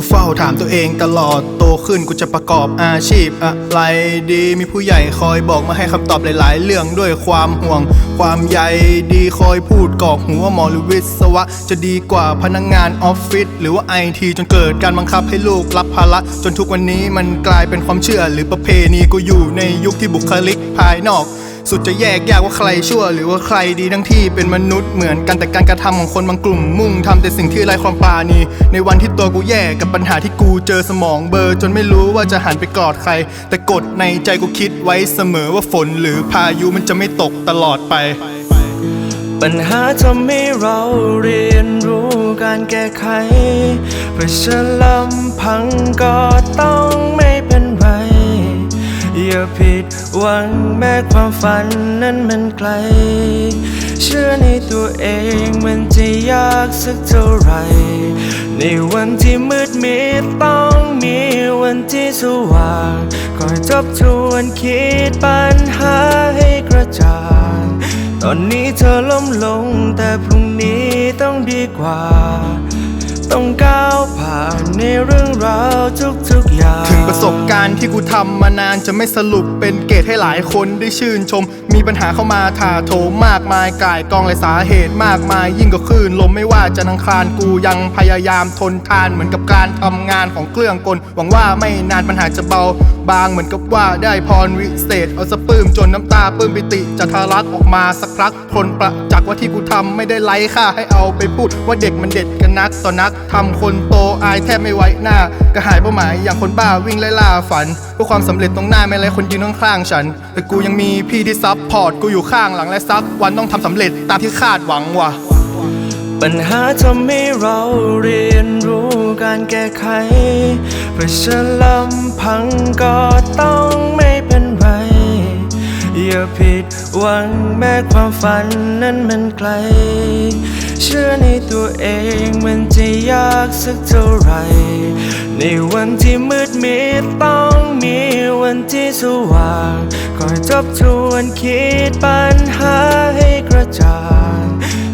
กูเฝ้าถามตัวเองตลอดโตขึ้นกูจะประกอบอาชีพอะไรดีมีผู้ใหญ่คอยบอกมาให้คำตอบหลาย ๆ เรื่องด้วยความห่วง ความใยดีคอยพูดกอกหัวหมอหรือวิศวะ จะดีกว่าพนักงงานออฟฟิศหรือว่าไอทีจนเกิดการบังคับให้ลูกรับภาระจนทุกวันนี้มันกลายเป็นความเชื่อหรือประเพณีกูอยู่ในยุคที่บุคลิกภายนอก สุดจะแยกแยกว่าใครชั่ว หรือว่าใครดีทั้งที่เป็นมนุษย์เหมือนกันแต่การกระทำของคนบางกลุ่มมุ่งทำแต่สิ่งที่ไร้ความปราณีในวันที่ตัวกูแย่กับปัญหาที่กูเจอสมองเบลอร์ จนไม่รู้ว่าจะหันไปกอดใคร แต่กดในใจกูคิดไว้เสมอว่าฝนหรือพายุมันจะไม่ตกตลอดไป ปัญหาทำให้เราเรียนรู้การแก้ไขเพื่อฉันลำพังก็ต้องไม่เป็นไรอย่าผิด หวังแม้ความฝันนั้นมันไกล เชื่อในตัวเองมันจะยากสักเท่าไหรในวันที่มืดมิดต้องมีวันที่สว่างคอยทบทวนคิดปัญหาให้กระจ่างตอนนี้เธอล้มลงแต่พรุ่งนี้ต้องดีกว่า ต้องก้าวผ่านในเรื่องราวทุกๆอย่าง ประสบการณ์ที่กูทำมานานจะไม่สรุปเป็นเกตให้หลายคนได้ชื่นชม มีปัญหาเข้ามาถาโถมมากมายกายกองหลยสาเหตุมากมาย ยิ่งกว่าคลื่นลมไม่ว่าจะนังคลานกูยังพยายามทนทานเหมือนกับการทำงานของเครื่องกล หวังว่าไม่นานปัญหาจะเบา บางเหมือนกับว่าได้พรวิเศษเอาสะปื้มจนน้ำตาปื้มปิติจะทะลักออกมาสักพักทนประจักษ์ว่าที่กูทำไม่ได้ไร้ค่าให้เอาไปพูด ว่าเด็กมันเด็ดกันนักต่อนักทำคนโตอายแทบไม่ไว้หน้ากระหายเป้าหมายอย่างคนบ้าวิ่งไล่ล่าฝันเพื่อความสำเร็จตรงหน้าไม่ไรคนยืนข้างๆฉัน แต่กูยังมีพี่ที่ซับพอร์ตกูอยู่ข้างหลังและซักวันต้องทำสำเร็จตามที่คาดหวังว่ะปัญหาทำให้เราเรียนรู้การแก้ไขเพื่อฉันลำพังก็ต้องไม่เป็น อย่าผิดหวังแม้ความฝันนั้นมันไกล เชื่อในตัวเองมันจะยากสักเท่าไหรในวันที่มืดมิดต้องมีวันที่สว่างคอยทบทวนคิดปัญหาให้กระจ่าง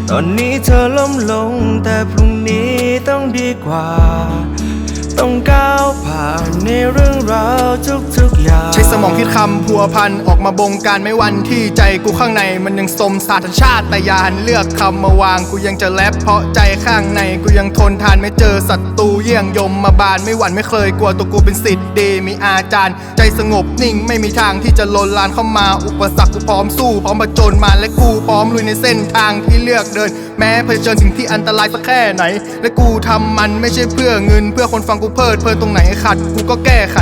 ตอนนี้เธอล้มลงแต่พรุ่งนี้ต้องดีกว่า ต้องก้าวผ่าน คิดคำพัวพันออกมาบงการไม่วันที่ใจกูข้างในมันยังสมสาธชาติแต่ยานเลือกคำมาวางกูยังจะแลบเพราะใจข้างในกูยังทนทานไม่เจอศัตรูเยี่ยงยมมาบานไม่หวั่นไม่เคยกลัวตัวกูเป็นสิทธิ์ดีมีอาจารย์ ใจสงบนิ่งไม่มีทางที่จะลนลานเข้ามาอุปสรรคกูพร้อมสู้พร้อมประจนมาและกูพร้อมลุยในเส้นทางที่เลือกเดิน แม้เผชิญสิ่งที่อันตรายสักแค่ไหน และกูทำมันไม่ใช่เพื่อเงิน เพื่อคนฟังกูเพลิดเพลินตรงไหนขัดกูก็แก้ไข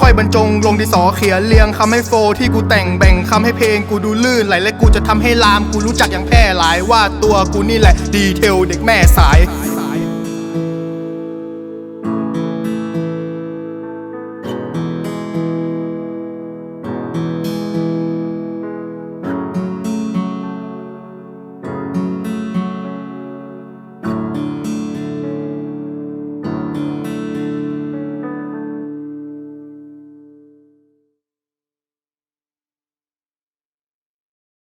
ค่อยบรรจงลงดินสอเขียนเรียงคำให้โฟที่กูแต่งแบ่งคำให้เพลงกูดูลื่นไหลและกูจะทำให้ลามกูรู้จักอย่างแพร่หลายว่าตัวกูนี่แหละดีเทลเด็กแม่สาย